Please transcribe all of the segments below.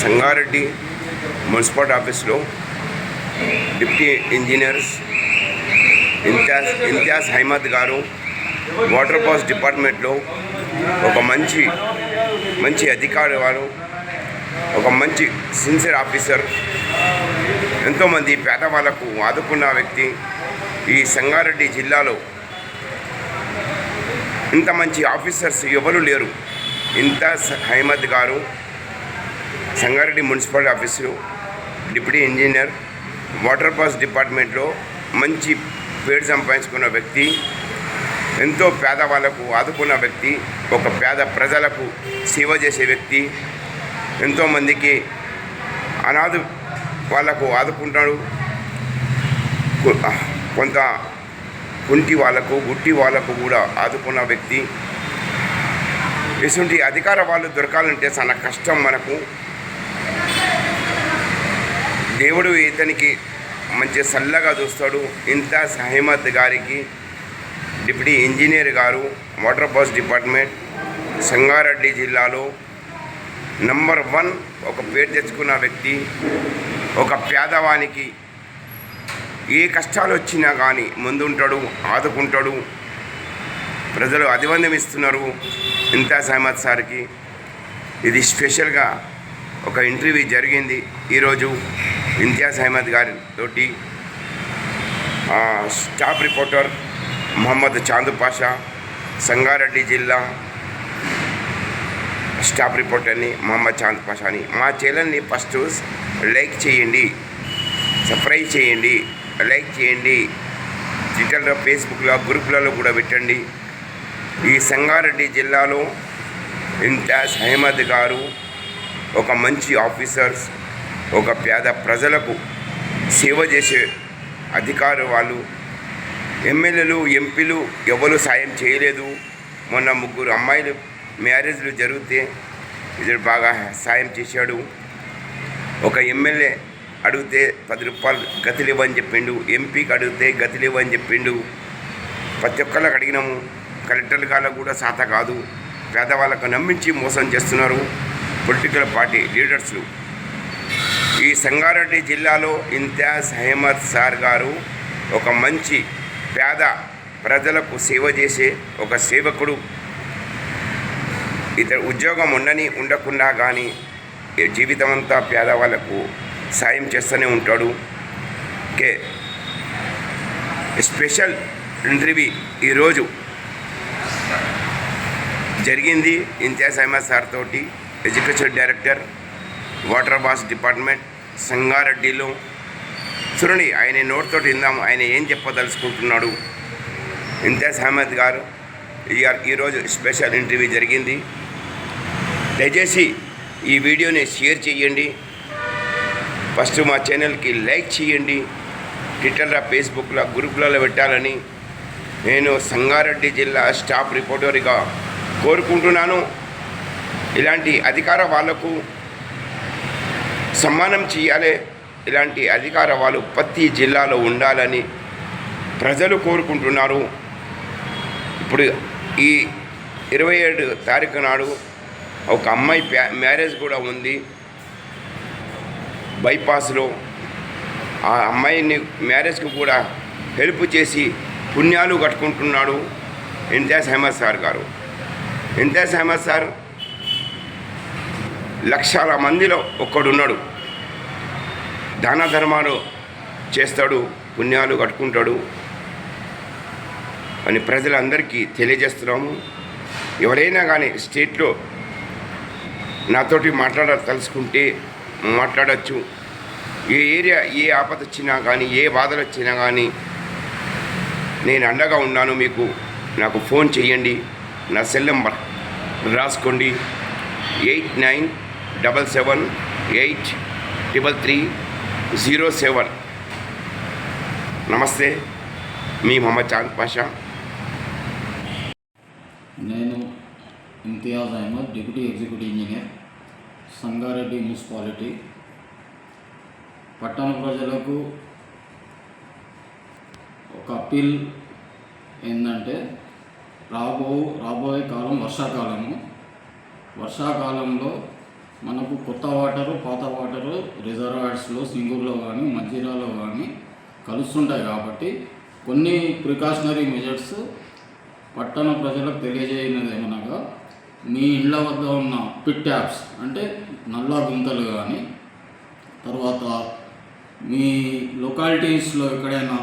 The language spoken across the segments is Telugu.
సంగారెడ్డి మున్సిపాలిటీ ఆఫీస్లో deputy engineers Imtiaz Imtiaz Ahmed garu water pass డిపార్ట్మెంట్లో ఒక మంచి మంచి అధికారి వారు ఒక మంచి సిన్సియర్ ఆఫీసర్ ఎంతోమంది పేదవాళ్ళకు ఆదుకున్న వ్యక్తి ఈ సంగారెడ్డి జిల్లాలో ఇంత మంచి ఆఫీసర్స్ ఎవరు లేరు. ఇంతాజ్ హైమద్ గారు Sangareddy municipal office deputy engineer water pass డిపార్ట్మెంట్లో మంచి పేరు సంపాదించుకున్న వ్యక్తి ఎంతో పేదవాళ్ళకు ఆదుకున్న వ్యక్తి ఒక పేద ప్రజలకు సేవ చేసే వ్యక్తి ఎంతోమందికి అనాథ వాళ్ళకు ఆదుకుంటాడు. కొంత కుంటి వాళ్ళకు గుట్టి వాళ్ళకు కూడా ఆదుకున్న వ్యక్తి. ఇటువంటి అధికార వాళ్ళు దొరకాలంటే చాలా కష్టం మనకు. దేవుడు ఇతనికి మంచి చల్లగా చూస్తాడు. ఇంత సహిమత్ గారికి డిప్యూటీ ఇంజనీర్ గారు వాటర్ పాస్ డిపార్ట్మెంట్ సంగారెడ్డి జిల్లాలో నంబర్ వన్ ఒక పేరు తెచ్చుకున్న వ్యక్తి ఒక పేదవానికి ఏ కష్టాలు వచ్చినా కానీ ముందుంటాడు ఆదుకుంటాడు. ప్రజలు అభివందం ఇస్తున్నారు ఇంతాజ్ అహ్మద్ సార్కి. ఇది స్పెషల్గా ఒక ఇంటర్వ్యూ జరిగింది ఈరోజు. ఇంతియాజ్ అహ్మద్ గారి తోటి స్టాఫ్ రిపోర్టర్ మొహమ్మద్ చాందు పాషా సంగారెడ్డి జిల్లా స్టాఫ్ రిపోర్టర్ని మొహమ్మద్ చాంద్ పాషాని మా ఛానల్ని ఫస్ట్ లైక్ చేయండి సబ్స్క్రైబ్ చేయండి లైక్ చేయండి ట్విట్టర్లో ఫేస్బుక్లో గ్రూపులలో కూడా పెట్టండి. ఈ సంగారెడ్డి జిల్లాలో ఇంతాజ్ అహ్మద్ గారు ఒక మంచి ఆఫీసర్స్ ఒక పేద ప్రజలకు సేవ చేసే అధికారు వాళ్ళు ఎమ్మెల్యేలు ఎంపీలు ఎవరు సాయం చేయలేదు. మొన్న ముగ్గురు అమ్మాయిలు మ్యారేజ్లు జరిగితే ఇతడు బాగా సాయం చేశాడు. ఒక ఎమ్మెల్యే అడిగితే పది రూపాయలు గతులు చెప్పిండు. ఎంపీకి అడిగితే గతులు చెప్పిండు. ప్రతి ఒక్కళ్ళకి అడిగినాము. కలెక్టర్ల కాళ్ళకు కూడా సాత కాదు. పేదవాళ్ళకు నమ్మించి మోసం చేస్తున్నారు. పొలిటికల్ పార్టీ లీడర్స్లు ఈ సంగారెడ్డి జిల్లాలో ఇంతియాజ్ అహ్మద్ సార్ గారు ఒక మంచి పేద ప్రజలకు సేవ చేసే ఒక సేవకుడు. ఇతడు ఉద్యోగం ఉండని ఉండకుండా కానీ జీవితం అంతా పేదవాళ్ళకు సాయం చేస్తూనే ఉంటాడు. కే స్పెషల్ ఇంటర్వ్యూ ఈరోజు జరిగింది ఇంతియాజ్ అహ్మద్ సార్ తోటి. ఎడ్యుకేషన్ డైరెక్టర్ వాటర్ బాస్ డిపార్ట్మెంట్ సంగారెడ్డిలో. చూడండి ఆయన నోటితో విందాము ఆయన ఏం చెప్పదలుచుకుంటున్నాడు. ఇంతియాజ్ అహ్మద్ గారు. ఈ- ఈరోజు స్పెషల్ ఇంటర్వ్యూ జరిగింది. దయచేసి ఈ వీడియోని షేర్ చేయండి. ఫస్ట్ మా ఛానల్కి లైక్ చేయండి. ట్విట్టర్లో ఫేస్బుక్లో గ్రూప్లలో పెట్టాలని నేను సంగారెడ్డి జిల్లా స్టాఫ్ రిపోర్టర్గా కోరుకుంటున్నాను. ఇలాంటి అధికార వాళ్ళకు సమ్మానం చేయాలి. ఇలాంటి అధికార వాళ్ళు ప్రతి జిల్లాలో ఉండాలని ప్రజలు కోరుకుంటున్నారు. ఇప్పుడు ఈ ఇరవై ఏడు తారీఖు నాడు ఒక అమ్మాయి మ్యారేజ్ కూడా ఉంది. బైపాస్లో ఆ అమ్మాయిని మ్యారేజ్కి కూడా హెల్ప్ చేసి పుణ్యాలు కట్టుకుంటున్నాడు ఇంతియాజ్ అహ్మద్ సార్ గారు. ఇంతియాజ్ అహ్మద్ సార్ లక్షల మందిలో ఒక్కడున్నాడు. దాన ధర్మాలు చేస్తాడు పుణ్యాలు కట్టుకుంటాడు అని ప్రజలందరికీ తెలియజేస్తున్నాము. ఎవరైనా కానీ స్టేట్లో నాతోటి మాట్లాడ తలుసుకుంటే మాట్లాడచ్చు. ఏ ఏరియా ఏ ఆపద వచ్చినా కానీ ఏ బాధలు వచ్చినా కానీ నేను అండగా ఉన్నాను. మీకు నాకు ఫోన్ చేయండి. నా సెల్ నెంబర్ రాసుకోండి. Eight nine double seven eight triple three zero seven. నమస్తే మీ మొహమ్మద్ చాంద్ పాషా. నేను Imtiaz Ahmed deputy executive engineer Sangareddy municipality. పట్టణ ప్రజలకు ఒక అప్పీల్ ఏంటంటే రాబో రాబోయే కాలం వర్షాకాలము. వర్షాకాలంలో మనకు కొత్త వాటరు పాత వాటరు రిజర్వాయర్స్లో సింగూర్లో కానీ మంచిర్యాలలో కానీ కలుస్తుంటాయి కాబట్టి కొన్ని ప్రికాషనరీ మెజర్స్ పట్టణ ప్రజలకు తెలియజేయనది ఏమనగా మీ ఇళ్ళ వద్ద ఉన్న పిట్ ట్యాప్స్ అంటే నల్ల గుంతలు కానీ తర్వాత మీ లొకాలిటీస్లో ఎక్కడైనా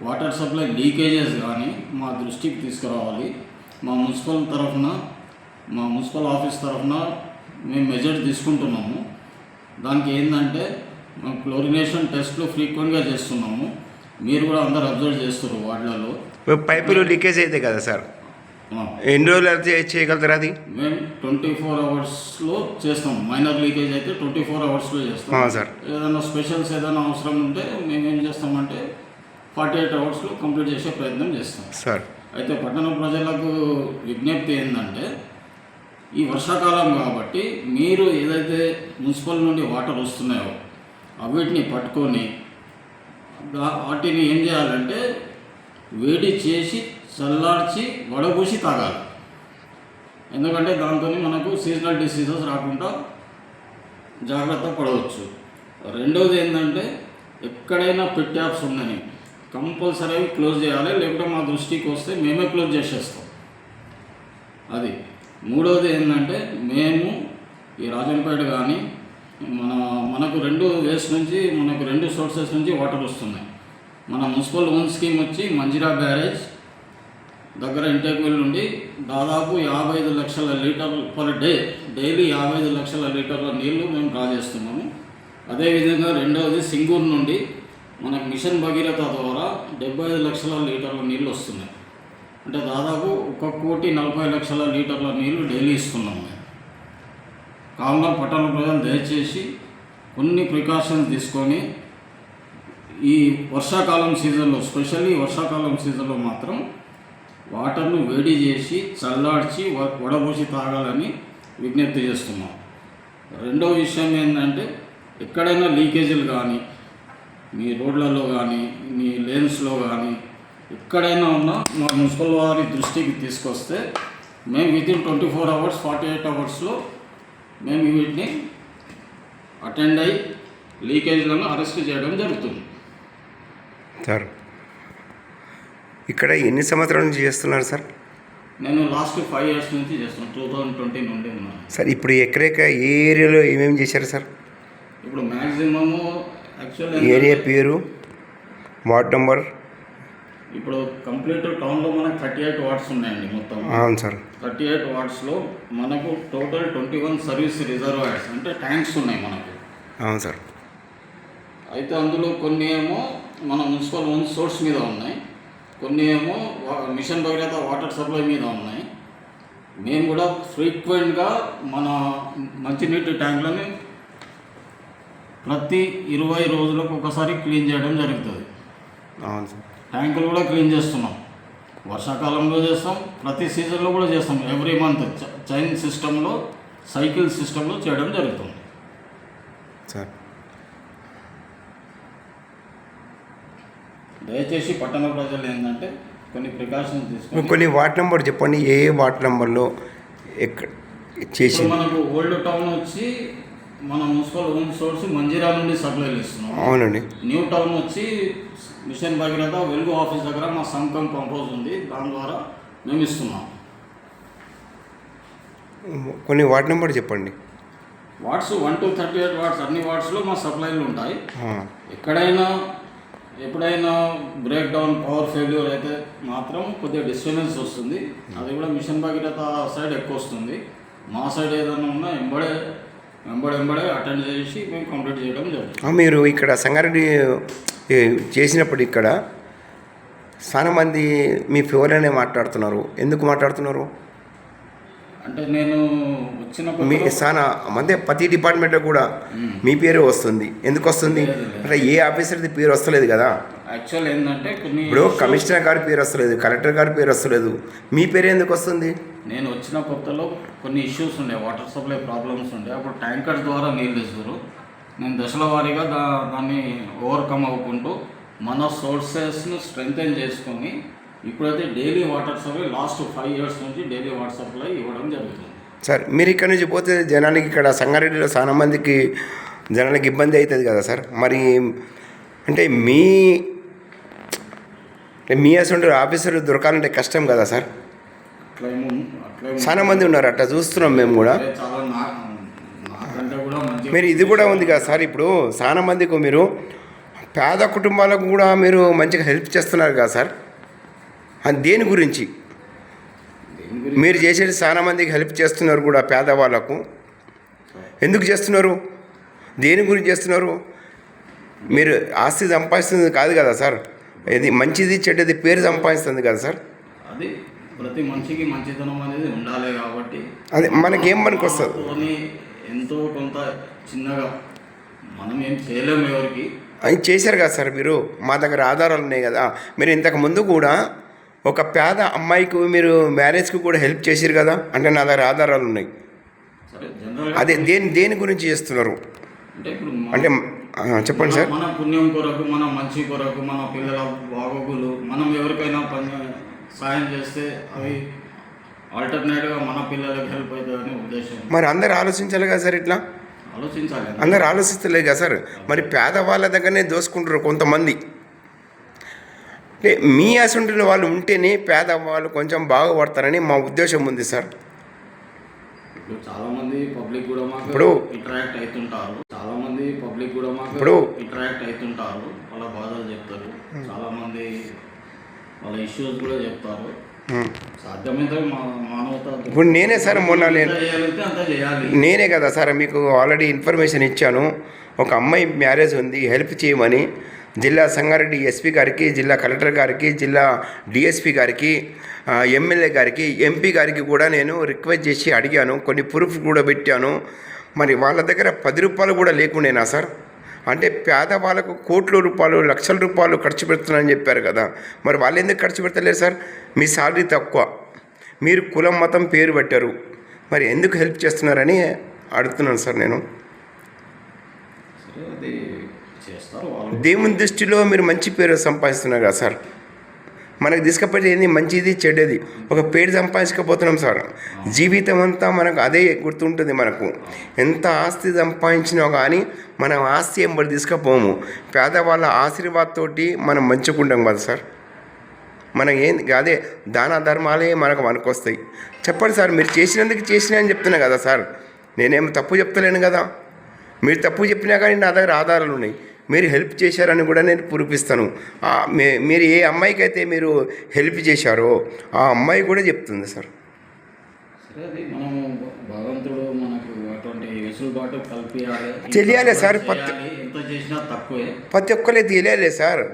వాటర్ సప్లై లీకేజెస్ కానీ మా దృష్టికి తీసుకురావాలి. మా మున్సిపల్ తరఫున మా మున్సిపల్ ఆఫీస్ తరఫున మేము మెజర్ తీసుకుంటున్నాము. దానికి ఏంటంటే క్లోరినేషన్ టెస్ట్లు ఫ్రీక్వెంట్గా చేస్తున్నాము. మీరు కూడా అందరు అబ్జర్వ్ చేస్తారు వార్డులలో. పైపులు లీకేజ్ అయితే కదా సార్. ఎన్ని రోజులు అయితే చేయగలుగుతారు అది? మేము ట్వంటీ ఫోర్ అవర్స్లో చేస్తాం. మైనర్ లీకేజ్ అయితే ట్వంటీ ఫోర్ అవర్స్లో చేస్తాం. సార్. ఏదైనా స్పెషల్స్ ఏదైనా అవసరం ఉంటే మేము ఏం చేస్తామంటే ఫార్టీ ఎయిట్ అవర్స్లో కంప్లీట్ చేసే ప్రయత్నం చేస్తాం. సార్. అయితే పట్టణ ప్రజలకు విజ్ఞప్తి ఏంటంటే ఈ వర్షాకాలం కాబట్టి మీరు ఏదైతే మున్సిపల్ నుండి వాటర్ వస్తున్నాయో అవిటిని పట్టుకొని వాటిని ఏం చేయాలంటే వేడి చేసి చల్లార్చి వడగూసి తాగాలి. ఎందుకంటే దాంతో మనకు సీజనల్ డిసీజెస్ రాకుండా జాగ్రత్త పడవచ్చు. రెండవది ఏంటంటే ఎక్కడైనా పెట్ ట్యాప్స్ ఉన్నాయి. కంపల్సరీ క్లోజ్ చేయాలి లేకుంటే మా దృష్టికి వస్తే మేమే క్లోజ్ చేసేస్తాం. అది. మూడవది ఏంటంటే మేము ఈ రాజంపేట కానీ మన మనకు రెండు వేస్ నుంచి మనకు రెండు సోర్సెస్ నుంచి వాటర్ వస్తున్నాయి. మన మున్సిపల్ ఓన్ స్కీమ్ వచ్చి మంజిరా బ్యారేజ్ దగ్గర ఇంటేక్ వెల్ నుండి దాదాపు యాభై ఐదు లక్షల లీటర్లు పర్ డే డైలీ యాభై ఐదు లక్షల లీటర్ల నీళ్ళు మేము డ్రా చేస్తున్నాము. అదేవిధంగా రెండవది సింగూరు నుండి మనకు మిషన్ భగీరథ ద్వారా డెబ్బై ఐదు లక్షల లీటర్ల నీళ్ళు వస్తున్నాయి. అంటే దాదాపు ఒక కోటి నలభై లక్షల లీటర్ల నీళ్ళు డైలీ ఇస్తున్నాం మేము. కావున పట్టణ ప్రజలు దయచేసి కొన్ని ప్రికాషన్స్ తీసుకొని ఈ వర్షాకాలం సీజన్లో స్పెషల్లీ వర్షాకాలం సీజన్లో మాత్రం వాటర్ను వేడి చేసి చల్లార్చి వడబోసి తాగాలని విజ్ఞప్తి చేస్తున్నాం. రెండో విషయం ఏంటంటే ఎక్కడైనా లీకేజీలు కానీ మీ రోడ్లలో కానీ మీ లేన్స్లో కానీ ఎక్కడైనా ఉన్నా మా మున్సిపల్ వారి దృష్టికి తీసుకొస్తే మేము within twenty four hours forty eight అవర్స్లో మేము వీటిని అటెండ్ అయ్యి లీకేజ్లను అరెస్ట్ చేయడం జరుగుతుంది. సార్ ఇక్కడ ఎన్ని సంవత్సరాల నుంచి చేస్తున్నారు సార్? నేను లాస్ట్ ఫైవ్ ఇయర్స్ నుంచి చేస్తున్నాను టూ థౌజండ్ ట్వంటీ నుండి ఉన్నాను. సార్ ఇప్పుడు ఎక్కడెక్క ఏ ఏరియాలో ఏమేమి చేశారు సార్? ఇప్పుడు మ్యాక్సిమము యాక్చువల్ ఏరియా పేరు వార్డ్ నంబర్ ఇప్పుడు కంప్లీట్ టౌన్లో మనకు థర్టీ ఎయిట్ వార్డ్స్ ఉన్నాయండి మొత్తం. అవును సార్. థర్టీ ఎయిట్ వార్డ్స్లో మనకు total twenty one service reservoirs అంటే ట్యాంక్స్ ఉన్నాయి మనకు. అవును సార్. అయితే అందులో కొన్ని ఏమో మన మున్సిపల్ ఓన్ సోర్స్ మీద ఉన్నాయి. కొన్ని ఏమో మిషన్ భగీరథ వాటర్ సప్లై మీద ఉన్నాయి. మేము కూడా ఫ్రీక్వెంట్గా మన మంచినీటి ట్యాంకులని ప్రతి ఇరవై రోజులకు ఒకసారి క్లీన్ చేయడం జరుగుతుంది. అవును సార్. ట్యాంకులు కూడా క్లీన్ చేస్తున్నాం. వర్షాకాలంలో చేస్తాం ప్రతి సీజన్లో కూడా చేస్తాం. ఎవ్రీ మంత్ చైన్ సిస్టంలో సైకిల్ సిస్టంలో చేయడం జరుగుతుంది. సార్. దయచేసి పట్టణ ప్రజలు ఏంటంటే కొన్ని ప్రికాషన్స్ తీసుకొని కొన్ని వార్డ్ నెంబర్ చెప్పండి. ఏ వార్డ్ నెంబర్లో ఎక్కడ చేసి మనకు ఓల్డ్ టౌన్ వచ్చి మన మున్సిపల్ ఓన్ సోర్స్ మంజీరా నుండి సప్లైలు ఇస్తున్నాం అవునండి. న్యూ టౌన్ వచ్చి మిషన్ భగీరథ వెలుగు ఆఫీస్ దగ్గర మా సంకం పంపోజ్ ఉంది. దాని ద్వారా మేము ఇస్తున్నాం. కొన్ని వార్డ్ నెంబర్ చెప్పండి. Wards one to thirty eight wards అన్ని వాట్స్లో మా సప్లైలు ఉంటాయి. ఎక్కడైనా ఎప్పుడైనా బ్రేక్ డౌన్ పవర్ ఫెయిల్యూర్ అయితే మాత్రం కొద్దిగా డిస్టర్బెన్స్ వస్తుంది. అది కూడా మిషన్ భగీరథ సైడ్ ఎక్కువ వస్తుంది. మా సైడ్ ఏదైనా ఉన్నా ఎంబడే ఎంబడే ఎంబడే అటెండ్ చేసి మేము కంప్లీట్ చేయడం జరుగుతుంది. ఆ, మీరు ఇక్కడ సంగారెడ్డి చేసినప్పుడు ఇక్కడ చాలా మంది మీ ఫేవర్లోనే మాట్లాడుతున్నారు. ఎందుకు మాట్లాడుతున్నారు? అంటే నేను వచ్చిన మీ చాలా మంది ప్రతి డిపార్ట్మెంట్లో కూడా. మీ పేరే వస్తుంది. ఎందుకు వస్తుంది. అంటే ఏ ఆఫీసర్ది పేరు వస్తలేదు కదా. యాక్చువల్ ఏంటంటే కొన్ని ఇప్పుడు కమిషనర్ గారి పేరు వస్తలేదు కలెక్టర్ గారి పేరు వస్తలేదు మీ పేరు ఎందుకు వస్తుంది? నేను వచ్చిన కొత్తలో కొన్ని ఇష్యూస్ ఉండే వాటర్ సప్లై ప్రాబ్లమ్స్ ఉండే. అప్పుడు ట్యాంకర్స్ ద్వారా నీళ్ళు ఇస్తారు నేను దశల వారీగా దా దాన్ని ఓవర్కమ్ అవ్వకుంటూ మన సోర్సెస్ను స్ట్రెంగ్తెన్ చేసుకొని ఇప్పుడైతే daily water supply last five years నుంచి డైలీ వాటర్ సప్లై ఇవ్వడం జరుగుతుంది. సార్ మీరు ఇక్కడ నుంచి పోతే జనానికి ఇక్కడ సంగారెడ్డిలో చాలా మందికి జనానికి ఇబ్బంది అవుతుంది కదా సార్? మరి అంటే మీ అంటే మీ అసలు ఆఫీసర్ దొరకాలంటే కష్టం కదా సార్? చాలా మంది ఉన్నారు అట్లా చూస్తున్నాం మేము కూడా. మీరు ఇది కూడా ఉంది కదా సార్ ఇప్పుడు చాలా మందికి మీరు పేద కుటుంబాలకు కూడా మీరు మంచిగా హెల్ప్ చేస్తున్నారు కదా సార్? అని దేని గురించి? దేని గురించి మీరు చేసేది చాలా మందికి హెల్ప్ చేస్తున్నారు కూడా పేదవాళ్ళకు. ఎందుకు చేస్తున్నారు? దేని గురించి చేస్తున్నారు? మీరు ఆస్తి సంపాదిస్తుంది కాదు కదా సార్? ఇది మంచిది చెడ్డది పేరు సంపాదిస్తుంది కదా సార్? అది ప్రతి మనిషికి మంచితనం అనేది ఉండాలి కాబట్టి అది మనకేం పనికి వస్తుంది ఎంతో కొంత చిన్నగా మనం ఏం చేయలేము ఎవరికి. అది చేశారు కదా సార్ మీరు? మా దగ్గర ఆధారాలు ఉన్నాయి కదా. మీరు ఇంతకు ముందు కూడా ఒక పేద అమ్మాయికి మీరు మ్యారేజ్కి కూడా హెల్ప్ చేశారు కదా? అంటే నా దగ్గర ఆధారాలు ఉన్నాయి. అదే దేని దేని గురించి చేస్తున్నారు? అంటే చెప్పండి సార్. మన పుణ్యం కొరకు మన మంచి కొరకు మన పిల్లల బాగోగులు మనం ఎవరికైనా పని సాయం చేస్తే అవి ఆల్టర్నేట్గా మన పిల్లలకి హెల్ప్ అవుతుందని ఉద్దేశం. మరి అందరు ఆలోచించాలి కదా సార్ ఇట్లా? ఆలోచించాలి. అందరు ఆలోచిస్తలేదు కదా సార్? మరి పేదవాళ్ళ దగ్గరనే దోసుకుంటారు కొంతమంది. అంటే మీ అసంటున్న వాళ్ళు ఉంటేనే పేదవాళ్ళు కొంచెం బాగుపడతారని మా ఉద్దేశం ఉంది సార్. ఇప్పుడు చాలా మంది పబ్లిక్ కూడా మాకు ఇప్పుడు- ఇంటరాక్ట్ అవుతుంటారు. మంది పబ్లిక్ కూడా మాకు ఇప్పుడు- ఇంటరాక్ట్ అవుతుంటారు. వాళ్ళ బాధలు చెప్తారు. చాలా మంది వాళ్ళ ఇష్యూస్ కూడా చెప్తారు. ఇప్పుడు నేనే సార్ మొన్న నేను చేయాలి. నేనే కదా సార్ మీకు ఆల్రెడీ ఇన్ఫర్మేషన్ ఇచ్చాను. ఒక అమ్మాయి మ్యారేజ్ ఉంది. హెల్ప్ చేయమని జిల్లా సంగారెడ్డి ఎస్పీ గారికి జిల్లా కలెక్టర్ గారికి జిల్లా డిఎస్పీ గారికి ఎమ్మెల్యే గారికి ఎంపీ గారికి కూడా నేను రిక్వెస్ట్ చేసి అడిగాను. కొన్ని ప్రూఫ్ కూడా పెట్టాను. మరి వాళ్ళ దగ్గర పది రూపాయలు కూడా లేకుండేనా సార్? అంటే పేదవాళ్ళకు కోట్ల రూపాయలు లక్షల రూపాయలు ఖర్చు పెడుతున్నారని చెప్పారు కదా. మరి వాళ్ళు ఎందుకు ఖర్చు పెడతలేరు సార్? మీ శాలరీ తక్కువ. మీరు కులం మతం పేరు పెట్టారు. మరి ఎందుకు హెల్ప్ చేస్తున్నారని అడుగుతున్నాను సార్ నేను. దేవుని దృష్టిలో మీరు మంచి పేరు సంపాదిస్తున్నారు కదా సార్. మనకు తీసుకపోతే ఏంది? మంచిది చెడ్డది. ఒక పేరు సంపాదించకపోతున్నాం సార్. జీవితం అంతా మనకు అదే గుర్తుంటుంది మనకు. ఎంత ఆస్తి సంపాదించినా కానీ మనం ఆస్తి ఎంబడి తీసుకపోము. పేదవాళ్ళ ఆశీర్వాదంతోటి మనం మంచుకుంటాం కదా సార్. మనకి ఏంది అదే దాన ధర్మాలే మనకు వస్తాయి చెప్పండి సార్ మీరు చేసినందుకు చేసిన అని చెప్తున్నా కదా సార్. నేనేం తప్పు చెప్తలేను కదా. మీరు తప్పు చెప్పినా కానీ నా దగ్గర ఆధారాలు ఉన్నాయి. మీరు హెల్ప్ చేశారని కూడా నేను పూరిపిస్తాను మీరు ఏ అమ్మాయికి అయితే మీరు హెల్ప్ చేశారో ఆ అమ్మాయి కూడా చెప్తుంది సార్. సరే అది మనము భగవంతుడు మనకు అటువంటి వెసులుబాటు కల్పించాలి తెలియాలి సార్, ఎంత చేసినా తక్కువే. ప్రతి ఒక్కరే తెలియాలి సార్.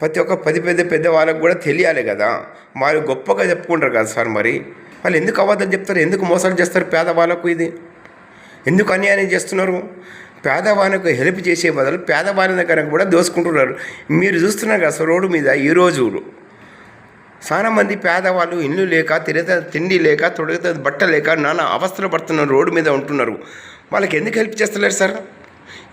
ప్రతి ఒక్క పది పెద్ద పెద్ద వాళ్ళకు కూడా తెలియాలి కదా. వాళ్ళు గొప్పగా చెప్పుకుంటారు కదా సార్ మరి. వాళ్ళు ఎందుకు అబద్ధం చెప్తారు? ఎందుకు మోసాలు చేస్తారు పేదవాళ్ళకు ఇది? ఎందుకు అన్యాయం చేస్తున్నారు? పేదవానికి హెల్ప్ చేసే బదులు పేదవాళ్ళ దగ్గర కూడా దోసుకుంటున్నారు. మీరు చూస్తున్నారు కదా సార్ రోడ్డు మీద ఈరోజు చాలా మంది పేదవాళ్ళు ఇల్లు లేక తిరగ తిండి లేక తొడగత బట్ట లేక నానా అవస్థలు పడుతున్నారు రోడ్డు మీద ఉంటున్నారు. వాళ్ళకి ఎందుకు హెల్ప్ చేస్తలేరు సార్?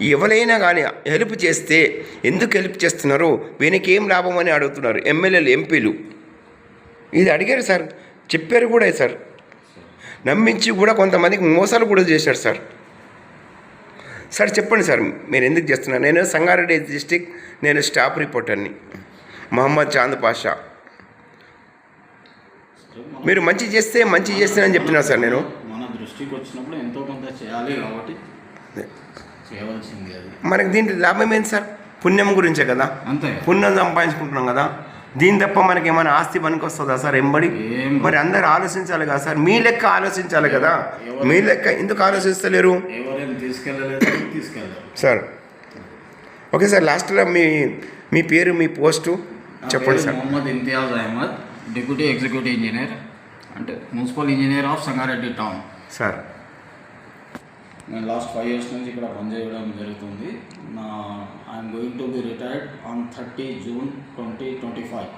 ఎవరైనా కానీ హెల్ప్ చేస్తే ఎందుకు హెల్ప్ చేస్తున్నారు వీనికి ఏం లాభం అని అడుగుతున్నారు ఎమ్మెల్యేలు ఎంపీలు. ఇది అడిగారు సార్. చెప్పారు కూడా సార్. నమ్మించి కూడా కొంతమందికి మోసాలు కూడా చేశారు సార్. సార్ చెప్పండి సార్ మీరు ఎందుకు చేస్తున్నారు? నేను సంగారెడ్డి డిస్టిక్ నేను స్టాఫ్ రిపోర్టర్ని. మహమ్మద్ చాంద్ పాషా. మీరు మంచి చేస్తే మంచి చేస్తానని చెప్తున్నా సార్ నేను. మన దృష్టికి వచ్చినప్పుడు ఎంతో కొంత చేయాలి కాబట్టి చేయవలసింది అది. మనకి దీంట్లో లాభం ఏంటి సార్? పుణ్యం గురించే కదా. పుణ్యం సంపాదించుకుంటున్నాం కదా. దీని తప్ప మనకి ఏమైనా ఆస్తి పనికి వస్తుందా సార్? ఎంబడి మరి అందరు ఆలోచించాలి కదా సార్? మీ లెక్క ఆలోచించాలి కదా? మీ లెక్క ఎందుకు ఆలోచిస్తలేరు? సార్ ఓకే సార్ లాస్ట్లో మీ మీ పేరు మీ పోస్టు చెప్పండి sir. Mohammed Imtiaz Ahmed deputy executive engineer అంటే municipal engineer of Sangareddy town. Sir నేను లాస్ట్ ఫైవ్ ఇయర్స్ నుంచి ఇక్కడ పనిచేయడం జరుగుతుంది. నా I'm going to be retired on thirty June twenty twenty five